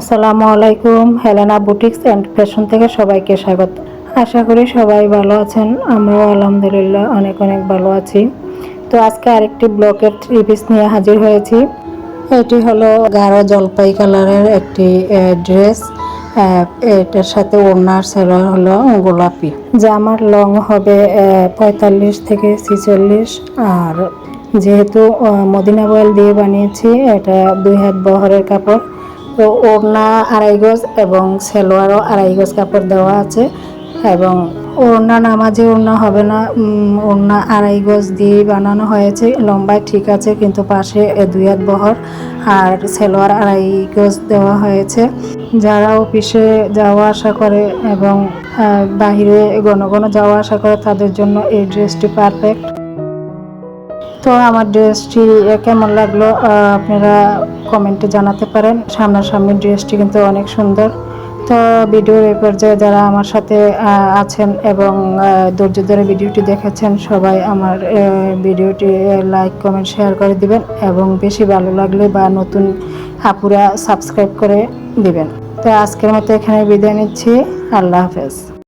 আসসালামু আলাইকুম Helena boutiques and fashion থেকে সবাইকে স্বাগত। আশা করি সবাই ভালো আছেন, আমরাও আলহামদুলিল্লাহ অনেক অনেক ভালো আছি। তো আজকে আরেকটি ব্লকের থ্রি পিস নিয়ে হাজির হয়েছি। এটি হলো গাঢ় জলপাই কালারের একটি ড্রেস এটার সাথে ওড়নার সেলার হলো গোলাপি। জামার লং হবে পঁয়তাল্লিশ থেকে ছিচল্লিশ। আর যেহেতু মদিনা বয়েল দিয়ে বানিয়েছি, এটা দুই হাত বহরের কাপড়। তো ওড়না আড়াই গজ এবং সেলোয়ারও আড়াই গজ কাপড় দেওয়া আছে এবং ওড়না নামাজে ওড়না হবে না। ওড়না আড়াই গজ দিয়ে বানানো হয়েছে। লম্বায় ঠিক আছে, কিন্তু পাশে দুই হাত বহর আর সেলোয়ার আড়াই গজ দেওয়া হয়েছে। যারা অফিসে যাওয়া আসা করে এবং বাহিরে ঘন ঘন যাওয়া আসা করে, তাদের জন্য এই ড্রেসটি পারফেক্ট। তো আমার ড্রেসটি কেমন লাগল আপনারা কমেন্টে জানাতে পারেন। সামনাসামনি ড্রেসটি কিন্তু অনেক সুন্দর। তো ভিডিওর এই পর্যায়ে যারা আমার সাথে আছেন এবং ধৈর্য ধরে ভিডিওটি দেখেছেন, সবাই আমার ভিডিওটি লাইক কমেন্ট শেয়ার করে দিবেন এবং বেশি ভালো লাগলে বা নতুন আপুরা সাবস্ক্রাইব করে দিবেন। তো আজকের মতো এখানে বিদায় নিচ্ছি। আল্লাহ হাফেজ।